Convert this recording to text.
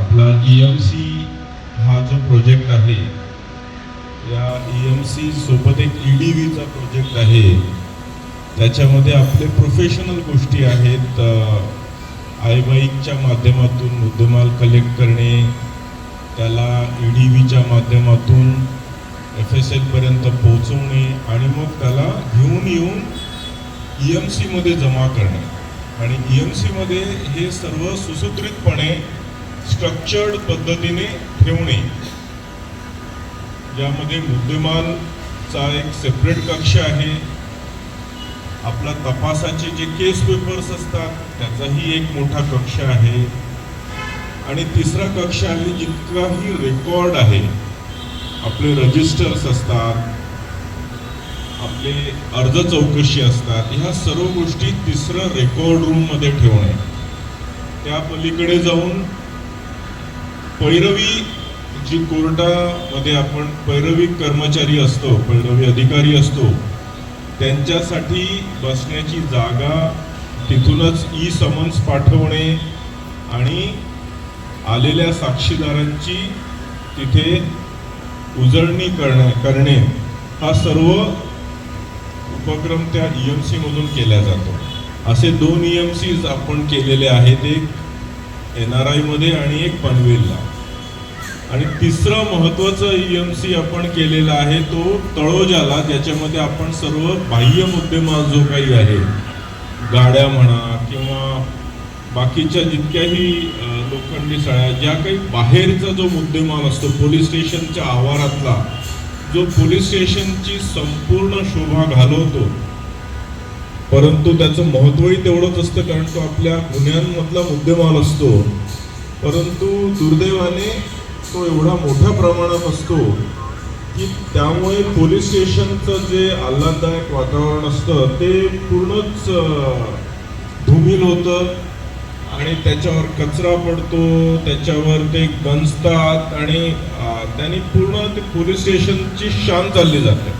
आपला E M C हा जो प्रोजेक्ट आहे या ई एम सी सोबत एक ई डी व्हीचा प्रोजेक्ट आहे. त्याच्यामध्ये आपले प्रोफेशनल गोष्टी आहेत आय बाईकच्या माध्यमातून मुद्देमाल कलेक्ट करणे त्याला ई डी व्हीच्या माध्यमातून एफ एस एलपर्यंत पोहोचवणे आणि मग त्याला घेऊन येऊन ई एम सीमध्ये जमा करणे. आणि ई एम सीमध्ये हे सर्व सुसूत्रितपणे स्ट्रक्चर्ड पद्धतीने ठेवणे. ज्यामध्ये मुद्देमालचा एक सेपरेट कक्ष आहे. आपला तपासाचे जे केस पेपर्स असतात त्याचाही एक मोठा कक्ष आहे. आणि तिसरा कक्ष आहे जितकाही रेकॉर्ड आहे आपले रजिस्टर्स असतात आपले अर्ज चौकशी असतात ह्या सर्व गोष्टी तिसरं रेकॉर्ड रूममध्ये ठेवणे. त्या पलीकडे जाऊन पैरवी जी कोर्टामध्ये आपण पैरवी कर्मचारी असतो पैरवी अधिकारी असतो त्यांच्यासाठी बसण्याची जागा तिथूनच ई समन्स पाठवणे आणि आलेल्या साक्षीदारांची तिथे उजळणी करणे करणे हा सर्व उपक्रम त्या ई एम सीमधून केला जातो. असे दोन ई एम सीज आपण केलेले आहेत. एक एन आर आयमध्ये आणि एक पनवेलला. आणि तिसरं महत्त्वाचं ई एम सी आपण केलेला आहे तो तळोजाला ज्याच्यामध्ये आपण सर्व बाह्य मुद्देमाल जो काही आहे गाड्या म्हणा किंवा बाकीच्या जितक्याही लोखंडी सळ्या ज्या काही बाहेरचा जो मुद्देमाल असतो पोलीस स्टेशनच्या आवारातला जो पोलीस स्टेशनची संपूर्ण शोभा घालवतो परंतु त्याचं महत्त्वही तेवढंच असतं कारण तो आपल्या गुन्ह्यांमधला मुद्देमाल असतो. परंतु दुर्दैवाने तो एवढा मोठ्या प्रमाणात असतो की त्यामुळे पोलीस स्टेशनचं जे आल्हाददायक वातावरण असतं ते पूर्णच धुमील धुमिल होतं. आणि त्याच्यावर कचरा पडतो त्याच्यावर ते गंजतात आणि अं, त्यांनी पूर्ण ते पोलीस स्टेशनची शान चालली जाते.